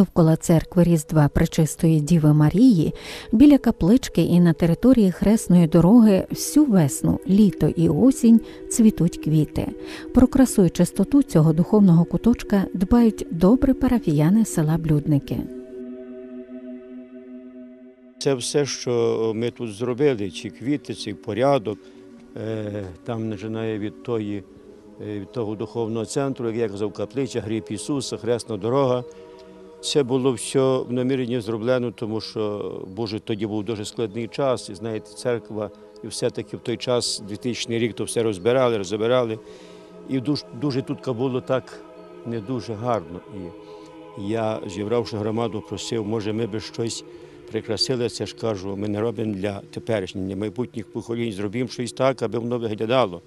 Довкола церкви Різдва Пречистої Діви Марії, біля каплички і на території хресної дороги всю весну, літо і осінь цвітуть квіти. Про красу і чистоту цього духовного куточка дбають добре парафіяни села Блюдники. Це все, що ми тут зробили, ці квіти, цей порядок, е, там починає від, тої, е, від того духовного центру, як я казав, каплиця, гріб Ісуса, хресна дорога. Це було все в наміренні зроблено, тому що Боже, тоді був дуже складний час, і знаєте, церква, і все-таки в той час, 2000 рік, то все розбирали, розбирали. І дуже, дуже тут було так не дуже гарно. І я, зібравши громаду, просив, може, ми би щось прикрасили, це ж кажу, ми не робимо для теперішніх, для майбутніх поколінь, зробимо щось так, аби воно виглядало,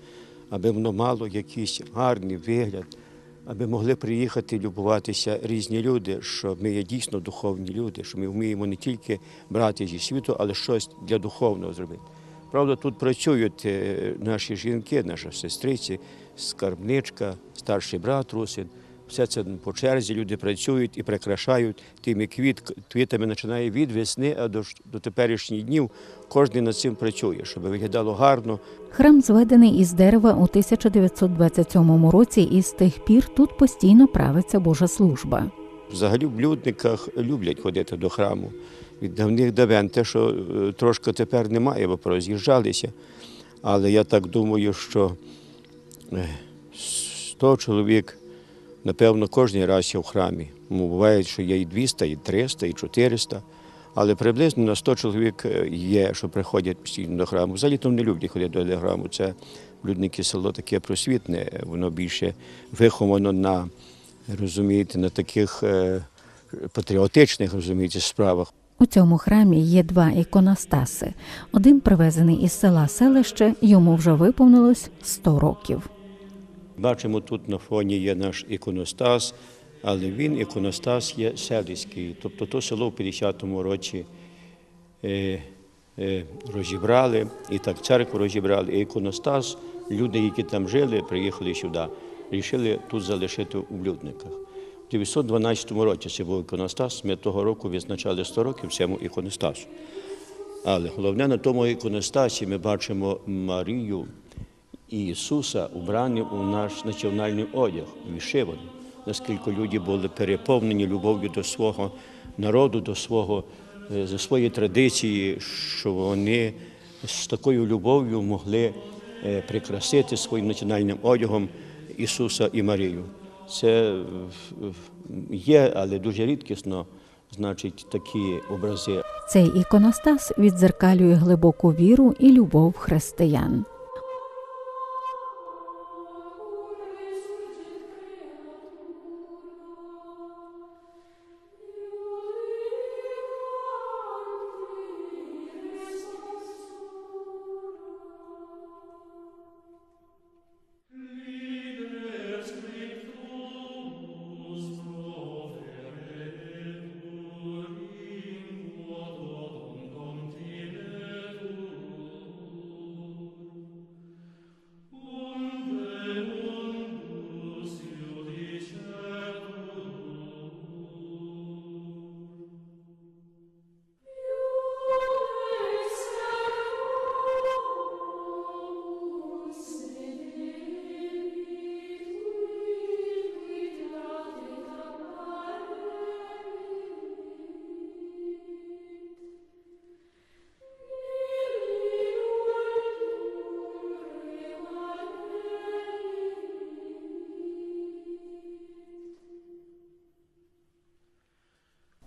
аби воно мало якийсь гарний вигляд, аби могли приїхати любуватися різні люди, що ми є дійсно духовні люди, що ми вміємо не тільки брати зі світу, але щось для духовного зробити. Правда, тут працюють е, наші жінки, наша сестриці, скарбничка, старший брат Русин. Все це по черзі люди працюють і прикрашають тими квіт, квітами починає від весни, а до, до теперішніх днів кожен над цим працює, щоб виглядало гарно. Храм зведений із дерева у 1927 році, і з тих пір тут постійно правиться Божа служба. Взагалі в блюдниках люблять ходити до храму від давних давен. Те, що е, трошки тепер немає, бо пороз'їжджалися. Але я так думаю, що е, 100 чоловік, напевно, кожен раз є в храмі. Буває, що є і 200, і 300, і 400. Але приблизно на 100 чоловік е, є, що приходять постійно до храму. Взагалі то не люблять ходити до храму. Це блюдники село таке просвітне, воно більше виховано на, розумієте, на таких е, патріотичних, розумієте, справах. У цьому храмі є два іконостаси. Один привезений із села селище, йому вже виповнилось 100 років. Бачимо, тут на фоні є наш іконостас, але він іконостас є селицький. Тобто то село в 50-му році е, е, розібрали, і так церкву розібрали. І іконостас, люди, які там жили, приїхали сюди, рішили тут залишити у блюдниках. У 912 році це був іконостас, ми того року відзначали 100 років цьому іконостасу. Але головне на тому іконостасі ми бачимо Марію Ісуса убрані у наш національний одяг, вишивані. Наскільки люди були переповнені любов'ю до свого народу, до свого, е, до своєї традиції, що вони з такою любов'ю могли е, прикрасити своїм національним одягом Ісуса і Марію. Це е, є, але дуже рідкісно, значить, такі образи. Цей іконостас віддзеркалює глибоку віру і любов християн.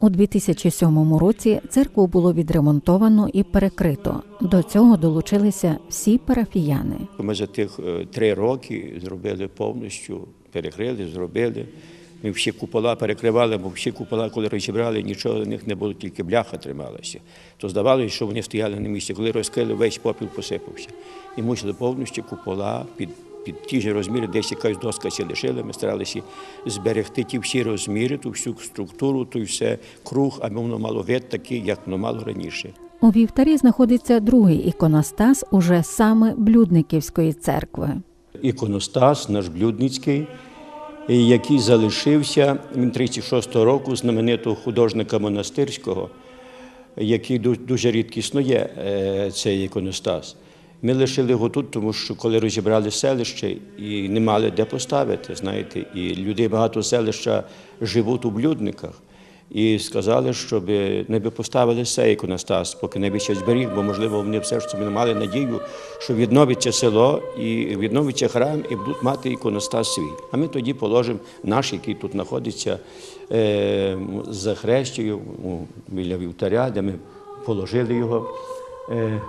У 2007 році церкву було відремонтовано і перекрито. До цього долучилися всі парафіяни. Ми за тих е, три роки зробили повністю, перекрили, зробили. Ми всі купола перекривали, бо всі купола, коли розібрали, нічого з них не було, тільки бляха трималася. То здавалося, що вони стояли на місці. Коли розкрили, весь попіл посипався. І мусили повністю купола під, під ті ж розміри, десь якась доска сі лишили. Ми старалися зберегти ті всі розміри, ту всю структуру, ту все круг, аби воно мало вид такий, як воно мало раніше. У вівтарі знаходиться другий іконостас уже саме Блюдниківської церкви. іконостас наш блюдницький. який залишився він 36-го року знаменитого художника монастирського, який дуже рідкісно є, е, цей іконостас. Ми лишили його тут, тому що коли розібрали селище і не мали де поставити, знаєте, і люди багато селища живуть у блюдниках. І сказали, щоб не би поставили цей іконостас, поки не більше зберіг, бо можливо вони все ж таки мали надію, що відновиться село і відновиться храм, і будуть мати іконостас свій. А ми тоді положимо наш, який тут знаходиться е, за хрещею ну, біля вівтаря, де ми положили його. Е,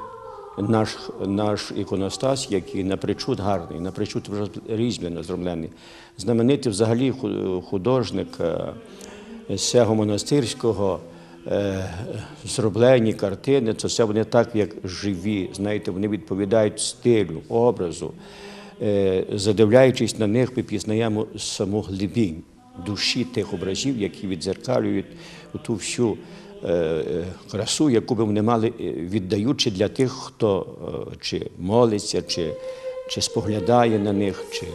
наш, наш іконостас, який напричуд гарний, напричуд вже різьблено зроблений. Знаменитий взагалі ху- художник е, цього монастирського е, зроблені картини, це все вони так, як живі, знаєте, вони відповідають стилю, образу. Е, Задивляючись на них, ми пізнаємо саму глибінь душі тих образів, які відзеркалюють ту всю красу, яку б вони мали, е, віддаючи для тих, хто е, чи молиться, чи, чи споглядає на них, чи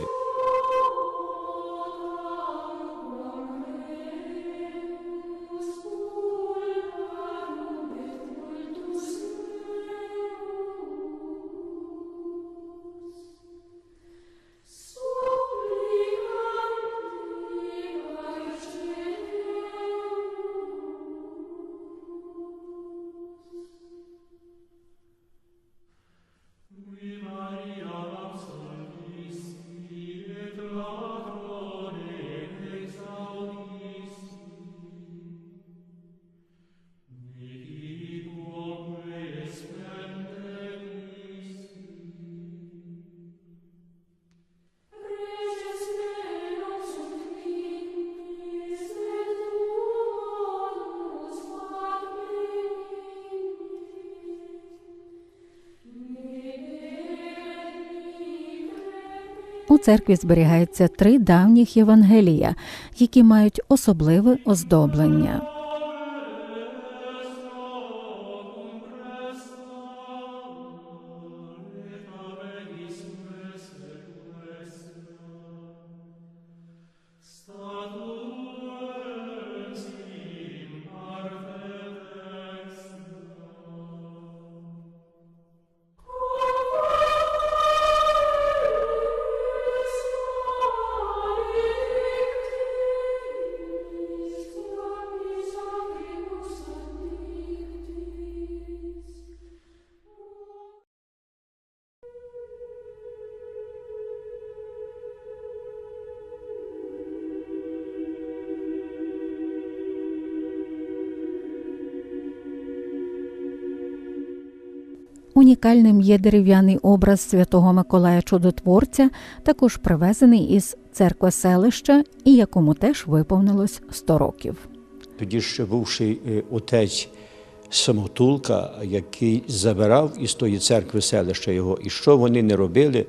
У церкві зберігається три давніх Євангелія, які мають особливе оздоблення. Унікальним є дерев'яний образ святого Миколая Чудотворця, також привезений із церкви селища, і якому теж виповнилось 100 років. тоді ще бувший е, отець самотулка, який забирав із тої церкви селища його, і що вони не робили,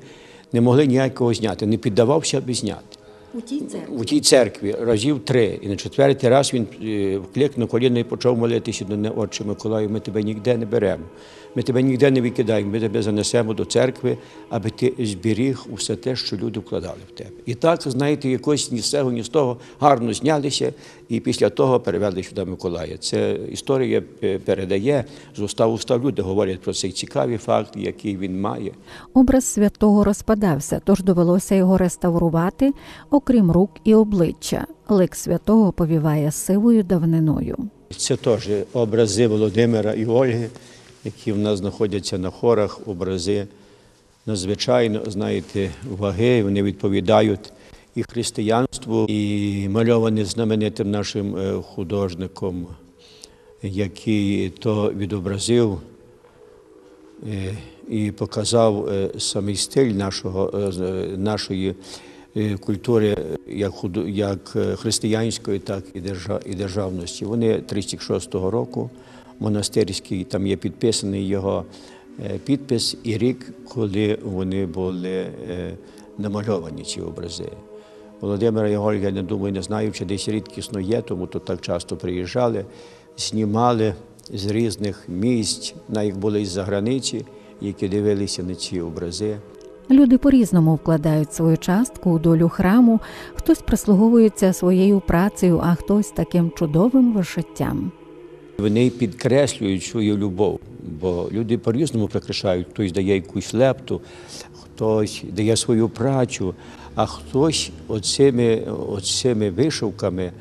не могли ніякого зняти, не піддавався аби зняти. У тій церкві У тій церкві разів три. І на четвертий раз він е, вклик на коліна і почав молитися до неї, Отче Миколаю, ми тебе ніде не беремо. Ми тебе ніде не викидаємо, ми тебе занесемо до церкви, аби ти зберіг усе те, що люди вкладали в тебе. І так, знаєте, якось ні з цього, ні з того гарно знялися, і після того перевели сюди Миколая. Це історія е, передає з уста в уста люди говорять про цей цікавий факт, який він має. образ святого розпадався, тож довелося його реставрувати, окрім рук і обличчя. Лик святого повіває сивою давниною. Це теж образи Володимира і Ольги, які в нас знаходяться на хорах, образи надзвичайно, знаєте, ваги, вони відповідають і християнству, і мальовані знаменитим нашим е, художником, який то відобразив е, і показав е, самий стиль нашого, нашої культури, як, як християнської, так і, держа, і державності. Вони 36-го року монастирський, там є підписаний його підпис і рік, коли вони були намальовані ці образи. Володимира і я не думаю, не знаю, чи десь рідкісно є, тому тут так часто приїжджали, знімали з різних місць, навіть були із-за границі, які дивилися на ці образи. Люди по-різному вкладають свою частку у долю храму, хтось прислуговується своєю працею, а хтось таким чудовим вишиттям. Вони підкреслюють свою любов, бо люди по-різному прикрашають. Хтось дає якусь лепту, хтось дає свою працю, а хтось оцими, оцими вишивками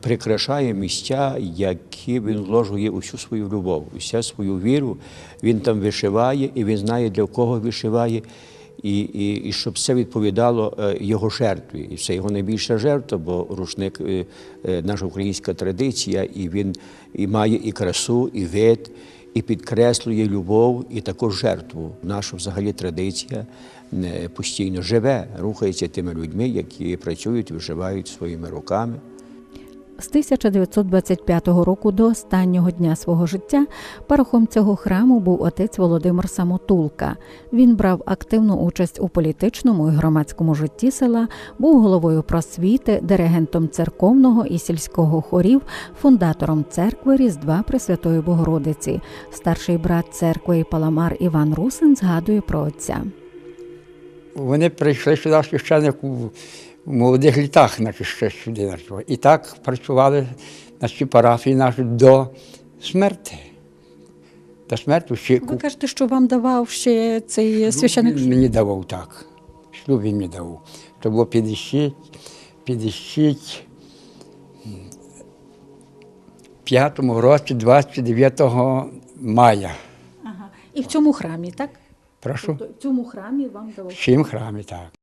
прикрашає місця, які він вложує усю свою любов, усю свою віру. Він там вишиває, і він знає, для кого вишиває. І, і, і щоб це відповідало е, його жертві. І це його найбільша жертва, бо рушник е, е, наша українська традиція, і він і має і красу, і вид, і підкреслює любов, і також жертву. Наша взагалі традиція е, постійно живе, рухається тими людьми, які працюють, виживають своїми руками. З 1925 року до останнього дня свого життя парохом цього храму був отець Володимир Самотулка. Він брав активну участь у політичному і громадському житті села, був головою просвіти, диригентом церковного і сільського хорів, фундатором церкви Різдва Пресвятої Богородиці. Старший брат церкви Паламар Іван Русин згадує про отця. Вони прийшли сюди священник у молодих літах, значить, ще сюди. значить. І так працювали на цій парафії наші до смерти. До смерті ще Ви кажете, що вам давав ще цей священик? Він мені давав так. Шлюб він мені давав. Це було 50, 50 п'ятому році, 29 мая. Ага. І в цьому храмі, так? Прошу. Тобто в цьому храмі вам давав. В чим храмі, так.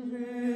Mm-hmm.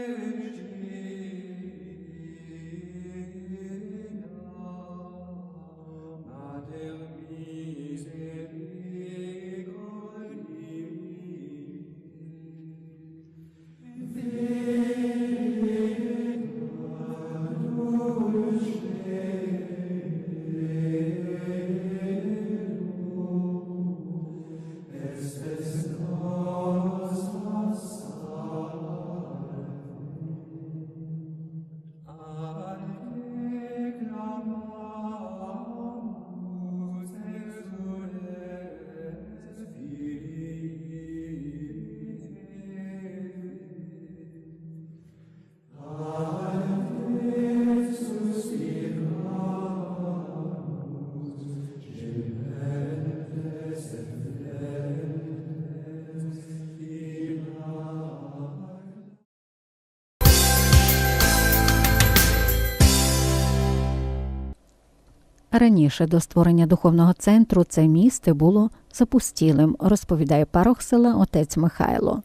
Раніше до створення духовного центру це місце було запустілим, розповідає парох села отець Михайло.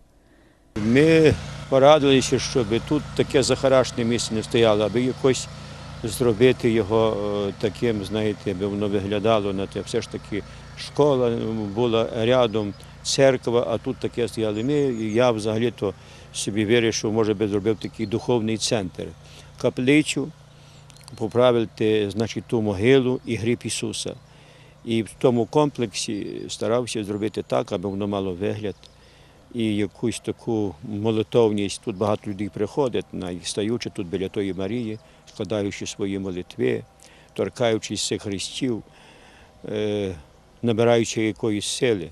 Ми порадилися, щоб тут таке захарашне місце не стояло, аби якось зробити його е, таким, знаєте, аби воно виглядало на те. Все ж таки школа була рядом, церква, а тут таке стояли ми. Я взагалі-то собі вирішив, може би зробив такий духовний центр. Каплицю, поправити, значить, ту могилу і гріб Ісуса. І в тому комплексі старався зробити так, аби воно мало вигляд і якусь таку молитовність. Тут багато людей приходять, навіть стаючи тут біля тої Марії, складаючи свої молитви, торкаючись цих хрестів, е, набираючи якоїсь сили.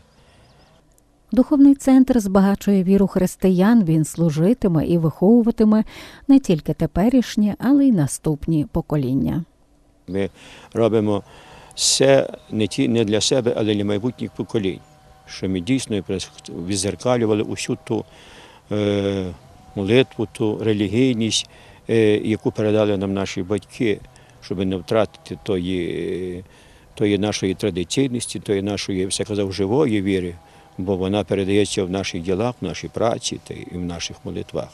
Духовний центр збагачує віру християн. Він служитиме і виховуватиме не тільки теперішнє, але й наступні покоління. Ми робимо все не, ті, не для себе, але для майбутніх поколінь, що ми дійсно відзеркалювали усю ту е, молитву, ту релігійність, е, яку передали нам наші батьки, щоб не втратити тої, тої нашої традиційності, тої нашої, я все казав, живої віри, бо вона передається в наших ділах, в нашій праці та і в наших молитвах.